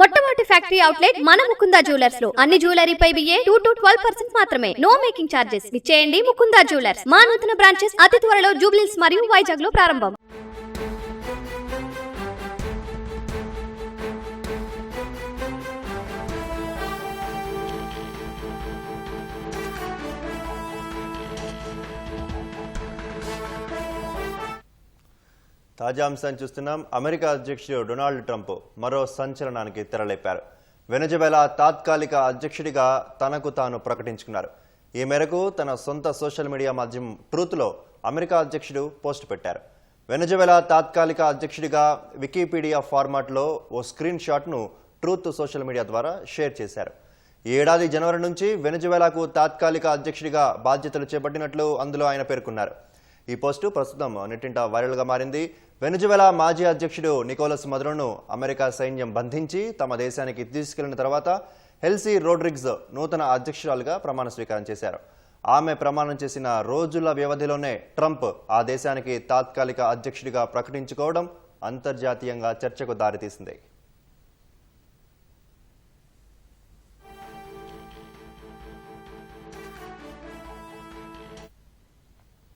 మొట్టమొదటి factory outlet మన ముకుందా జ్యువెలర్స్లో. అన్ని జ్యువెలరీపై VA two to twelve percent మాత్రమే. No making charges. ఇచ్చేయండి ముకుందా జ్యువెలర్స్. మా నూతన బ్రాంచెస్ అతి త్వరలో జూబ్లీస్ మరియు వైజాగ్లో ప్రారంభం. తాజా అంశాన్ని చూస్తున్నాం. అమెరికా అధ్యక్షుడు డొనాల్డ్ ట్రంప్ మరో సంచలనానికి తెరలేపారు. వెనజబెలా తాత్కాలిక అధ్యక్షుడిగా తనకు తాను ప్రకటించుకున్నారు. ఈ మేరకు తన సొంత సోషల్ మీడియా మాధ్యమం ట్రూత్లో అమెరికా అధ్యక్షుడు పోస్ట్ పెట్టారు. వెనజబెలా తాత్కాలిక అధ్యక్షుడిగా వికీపీడియా ఫార్మాట్లో ఓ స్క్రీన్ షాట్ను ట్రూత్ సోషల్ మీడియా ద్వారా షేర్ చేశారు. ఈ ఏడాది జనవరి నుంచి వెనజువేలాకు తాత్కాలిక అధ్యక్షుడిగా బాధ్యతలు చేపట్టినట్లు అందులో ఆయన పేర్కొన్నారు. ఈ పోస్టు ప్రస్తుతం నెట్టింట వైరల్గా మారింది. వెనుజువెలా మాజీ అధ్యక్షుడు నికోలస్ మదురోను అమెరికా సైన్యం బంధించి తమ దేశానికి తీసుకెళ్ళిన తర్వాత హెల్సీ రోడ్రిగ్స్ నూతన అధ్యక్షురాలుగా ప్రమాణ స్వీకారం చేశారు. ఆమె ప్రమాణం చేసిన రోజుల వ్యవధిలోనే ట్రంప్ ఆ దేశానికి తాత్కాలిక అధ్యక్షుడిగా ప్రకటించుకోవడం అంతర్జాతీయంగా చర్చకు దారితీసింది.